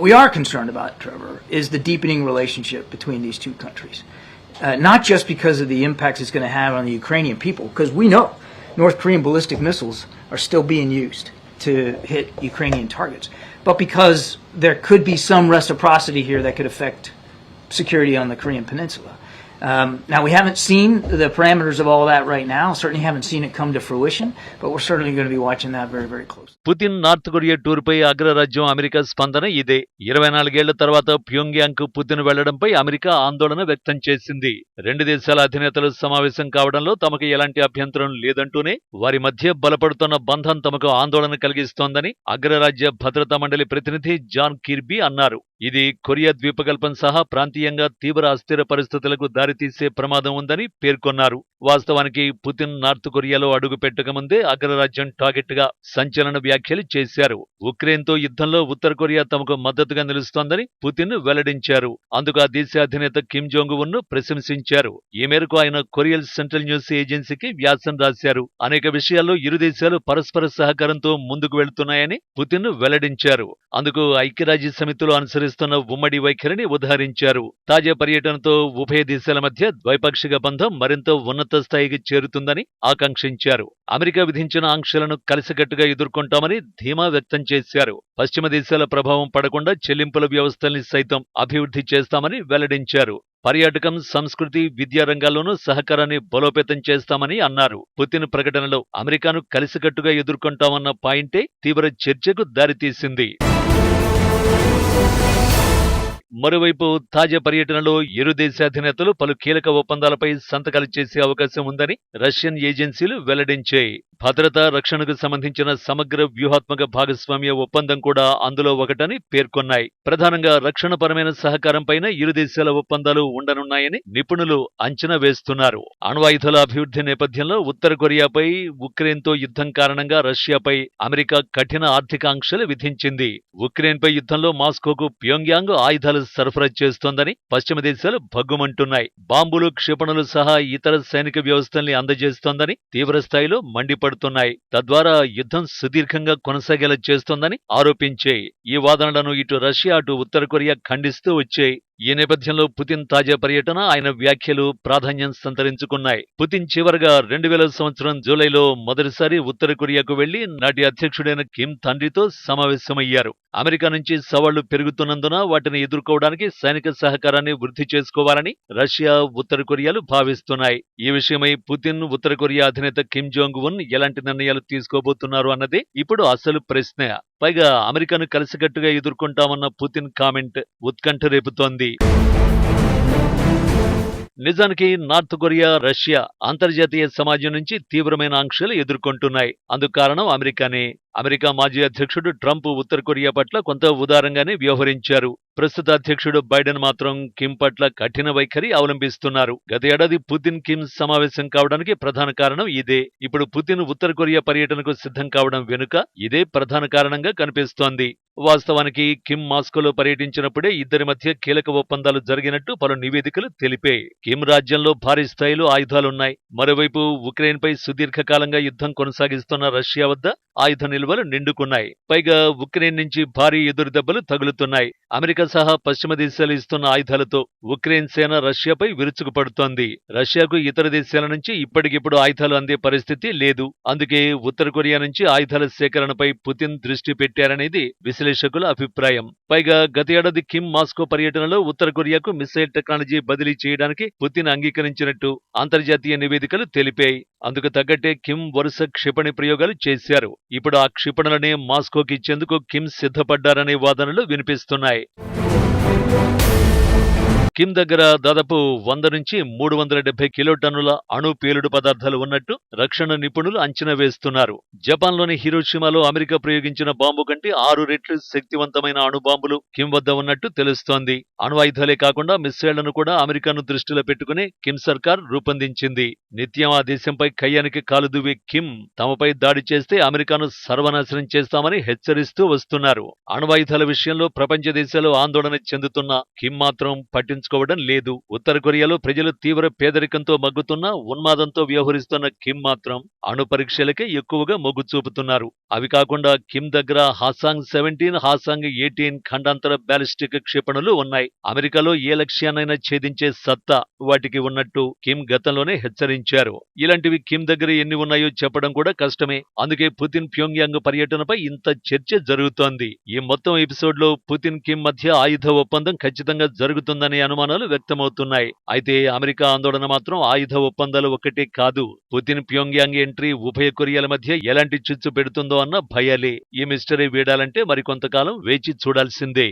we are concerned about, Trevor, is the deepening relationship between these two countries. Uh, not just because of the impacts it's going to have on the Ukrainian people, because we know North Korean ballistic missiles are still being used to hit Ukrainian targets, but because there could be some reciprocity here that could affect security on the Korean Peninsula. Um, now, we haven't seen the parameters of all that right now, certainly haven't seen it come to fruition, but we're certainly going to be watching that very, very closely. Putin North Korea టూర్పై అగ్రరాజ్యం America స్పందన ఇదే. ఇరవై నాలుగేళ్ళ తర్వాత ప్యోంగ్యాంగ్కు Putin వెళ్ళడంపై America ఆందోళన వ్యక్తం చేసింది. రెండు దేశాల అధినేతలు సమావేశం కావడంలో తమకు ఎలాంటి అభ్యంతరం లేదంటూనే వారి మధ్య బలపడుతున్న బంధం తమకు ఆందోళన కలిగిస్తోందని అగ్రరాజ్య భద్రతా మండలి ప్రతినిధి జాన్ కిర్బీ అన్నారు. ఇది కొరియా ద్వీపకల్పం సహా ప్రాంతీయంగా తీవ్ర అస్థిర పరిస్థితులకు దారి దారితీసే ప్రమాదం ఉందని పేర్కొన్నారు వాస్తవానికి పుతిన్ నార్త్ కొరియాలో అడుగు పెట్టకముందే అగ్రరాజ్యం టార్గెట్గా సంచలన వ్యాఖ్యలు చేశారు. ఉక్రెయిన్తో యుద్ధంలో ఉత్తర కొరియా తమకు మద్దతుగా నిలుస్తోందని పుతిన్ వెల్లడించారు. అందుకు ఆ దేశ అధినేత కిమ్ జోంగ్ ఉన్ ప్రశంసించారు. ఈ మేరకు ఆయన కొరియల్ సెంట్రల్ న్యూస్ ఏజెన్సీకి వ్యాసం రాశారు. అనేక విషయాల్లో ఇరు దేశాలు పరస్పర సహకారంతో ముందుకు వెళుతున్నాయని పుతిన్ వెల్లడించారు. అందుకు ఐక్యరాజ్య సమితిలో అనుసరిస్తున్న ఉమ్మడి వైఖరిని ఉదహరించారు. తాజా పర్యటనతో ఉభయ దేశాల మధ్య ద్వైపాక్షిక బంధం మరింత ఉన్నత స్థాయికి చేరుతుందని ఆకాంక్షించారు. అమెరికా విధించిన ఆంక్షలను కలిసికట్టుగా ఎదుర్కొంటామని ధీమా వ్యక్తం చేశారు. పశ్చిమ దేశాల ప్రభావం పడకుండా చెల్లింపుల వ్యవస్థల్ని సైతం అభివృద్ధి చేస్తామని వెల్లడించారు. పర్యాటకం సంస్కృతి విద్యా రంగాల్లోనూ సహకారాన్ని బలోపేతం చేస్తామని అన్నారు. పుతిన్ ప్రకటనలో అమెరికాను కలిసికట్టుగా ఎదుర్కొంటామన్న పాయింటే తీవ్ర చర్చకు దారితీసింది. మరోవైపు తాజా పర్యటనలో ఇరు దేశాధినేతలు పలు కీలక ఒప్పందాలపై సంతకాలు చేసే అవకాశం ఉందని రష్యన్ ఏజెన్సీలు వెల్లడించాయి. భద్రత రక్షణకు సంబంధించిన సమగ్ర వ్యూహాత్మక భాగస్వామ్య ఒప్పందం కూడా అందులో ఒకటని పేర్కొన్నాయి. ప్రధానంగా రక్షణపరమైన సహకారంపైన ఇరు దేశాల ఒప్పందాలు ఉండనున్నాయని నిపుణులు అంచనా వేస్తున్నారు. అణ్వాయుధాల అభివృద్ధి నేపథ్యంలో ఉత్తర కొరియాపై ఉక్రెయిన్తో యుద్ధం కారణంగా రష్యాపై అమెరికా కఠిన ఆర్థిక ఆంక్షలు విధించింది. ఉక్రెయిన్పై యుద్ధంలో మాస్కోకు ప్యోంగ్యాంగ్ ఆయుధాలు సరఫరా చేస్తోందని పశ్చిమ దేశాలు భగ్గుమంటున్నాయి. బాంబులు క్షిపణులు సహా ఇతర సైనిక వ్యవస్థల్ని అందజేస్తోందని తీవ్రస్థాయిలో మండిపడుతున్నాయి. తద్వారా యుద్ధం సుదీర్ఘంగా కొనసాగేలా చేస్తోందని ఆరోపించాయి. ఈ వాదనలను ఇటు రష్యా అటు ఉత్తర కొరియా ఖండిస్తూ వచ్చాయి. ఈ నేపథ్యంలో పుతిన్ తాజా పర్యటన ఆయన వ్యాఖ్యలు ప్రాధాన్యం సంతరించుకున్నాయి. పుతిన్ చివరగా రెండు వేల సంవత్సరం జూలైలో మొదటిసారి ఉత్తర కొరియాకు వెళ్ళి నాటి అధ్యక్షుడైన కిమ్ తండ్రితో సమావేశమయ్యారు. అమెరికా నుంచి సవాళ్ళు పెరుగుతున్నందున వాటిని ఎదుర్కోవడానికి సైనిక సహకారాన్ని వృద్ధి చేసుకోవాలని రష్యా ఉత్తర కొరియాలు భావిస్తున్నాయి. ఈ విషయమై పుతిన్ ఉత్తర కొరియా అధినేత కిమ్ జోంగ్ ఉన్ ఎలాంటి నిర్ణయాలు తీసుకోబోతున్నారు అన్నది ఇప్పుడు అసలు ప్రశ్న. పైగా అమెరికాను కలిసికట్టుగా ఎదుర్కొంటామన్న పుతిన్ కామెంట్ ఉత్కంఠ రేపుతోంది. నిజానికి నార్త్ కొరియా రష్యా అంతర్జాతీయ సమాజం నుంచి తీవ్రమైన ఆంక్షలు ఎదుర్కొంటున్నాయి. అందుకు కారణం అమెరికానే. అమెరికా మాజీ అధ్యక్షుడు ట్రంప్ ఉత్తర కొరియా పట్ల కొంత ఉదారంగానే వ్యవహరించారు. ప్రస్తుత అధ్యక్షుడు బైడెన్ మాత్రం కిమ్ పట్ల కఠిన వైఖరి అవలంబిస్తున్నారు. గత ఏడాది పుతిన్ కిమ్ సమావేశం కావడానికి ప్రధాన కారణం ఇదే. ఇప్పుడు పుతిన్ ఉత్తర కొరియా పర్యటనకు సిద్ధం కావడం వెనుక ఇదే ప్రధాన కారణంగా కనిపిస్తోంది. వాస్తవానికి కిమ్ మాస్కోలో పర్యటించినప్పుడే ఇద్దరి మధ్య కీలక ఒప్పందాలు జరిగినట్టు పలు నివేదికలు తెలిపాయి. కిమ్ రాజ్యంలో భారీ స్థాయిలో ఆయుధాలున్నాయి. మరోవైపు ఉక్రెయిన్ పై సుదీర్ఘకాలంగా యుద్ధం కొనసాగిస్తున్న రష్యా వద్ద ఆయుధ నిల్వలు నిండుకున్నాయి. పైగా ఉక్రెయిన్ నుంచి భారీ ఎదురు దెబ్బలు తగులుతున్నాయి. అమెరికా సహా పశ్చిమ దేశాలు ఇస్తున్న ఆయుధాలతో ఉక్రెయిన్ సేన రష్యాపై విరుచుకుపడుతోంది. రష్యాకు ఇతర దేశాల నుంచి ఇప్పటికిప్పుడు ఆయుధాలు అందే పరిస్థితి లేదు. అందుకే ఉత్తర కొరియా నుంచి ఆయుధాల సేకరణపై పుతిన్ దృష్టి పెట్టారనేది విశ్లేషకుల అభిప్రాయం. పైగా గత ఏడాది కిమ్ మాస్కో పర్యటనలో ఉత్తర కొరియాకు మిసైల్ టెక్నాలజీ బదిలీ చేయడానికి పుతిన్ అంగీకరించినట్టు అంతర్జాతీయ నివేదికలు తెలిపాయి. అందుకు తగ్గట్టే కిమ్ వరుస క్షిపణి ప్రయోగాలు చేశారు. ఇప్పుడు ఆ క్షిపణులనే మాస్కోకి ఇచ్చేందుకు కిమ్ సిద్ధపడ్డారనే వాదనలు వినిపిస్తున్నాయి. కిమ్ దగ్గర దాదాపు వంద నుంచి మూడు వందల డెబ్బై కిలో టన్నుల అణు పేలుడు పదార్థాలు ఉన్నట్టు రక్షణ నిపుణులు అంచనా వేస్తున్నారు. జపాన్లోని హిరోషిమాలో అమెరికా ప్రయోగించిన బాంబు కంటే ఆరు రెట్లు శక్తివంతమైన అణు బాంబులు కిమ్ వద్ద ఉన్నట్టు తెలుస్తోంది. అణు ఆయుధాలే కాకుండా మిస్సైళ్ళను కూడా అమెరికాను దృష్టిలో పెట్టుకుని కిమ్ సర్కార్ రూపొందించింది. నిత్యం ఆ దేశంపై కయ్యానికి కాలుదువ్వే కిమ్ తమపై దాడి చేస్తే అమెరికాను సర్వనాశనం చేస్తామని హెచ్చరిస్తూ వస్తున్నారు. అణ్వాయుధాల విషయంలో ప్రపంచ దేశాలు ఆందోళన చెందుతున్న కిమ్ మాత్రం పట్టించుకో పట్టించుకోవడం లేదు. ఉత్తర కొరియాలో ప్రజలు తీవ్ర పేదరికంతో మగ్గుతున్న ఉన్మాదంతో వ్యవహరిస్తున్న కిమ్ మాత్రం అణు పరీక్షలకే ఎక్కువగా మొగ్గు చూపుతున్నారు. అవి కాకుండా కిమ్ దగ్గర హాసాంగ్ సెవెంటీన్ హాసాంగ్ ఎయిటీన్ ఖండాంతర బ్యాలిస్టిక్ క్షిపణులు ఉన్నాయి. అమెరికాలో ఏ లక్ష్యాన్నైనా ఛేదించే సత్తా వాటికి ఉన్నట్టు కిమ్ గతంలోనే హెచ్చరించారు. ఇలాంటివి కిమ్ దగ్గర ఎన్ని ఉన్నాయో చెప్పడం కూడా కష్టమే. అందుకే పుతిన్ ప్యోంగ్యాంగ్ పర్యటనపై ఇంత చర్చ జరుగుతోంది. ఈ మొత్తం ఎపిసోడ్లో పుతిన్ కిమ్ మధ్య ఆయుధ ఒప్పందం ఖచ్చితంగా జరుగుతుందనే అనుమానాలు వ్యక్తమవుతున్నాయి. అయితే అమెరికా ఆందోళన మాత్రం ఆయుధ ఒప్పందాలు ఒక్కటే కాదు. పుతిన్ ప్యోంగ్యాంగ్ ఎంట్రీ ఉభయ కొరియాల మధ్య ఎలాంటి చిచ్చు పెడుతుందో అన్న భయాలే. ఈ మిస్టరీ వీడాలంటే మరికొంతకాలం వేచి చూడాల్సిందే.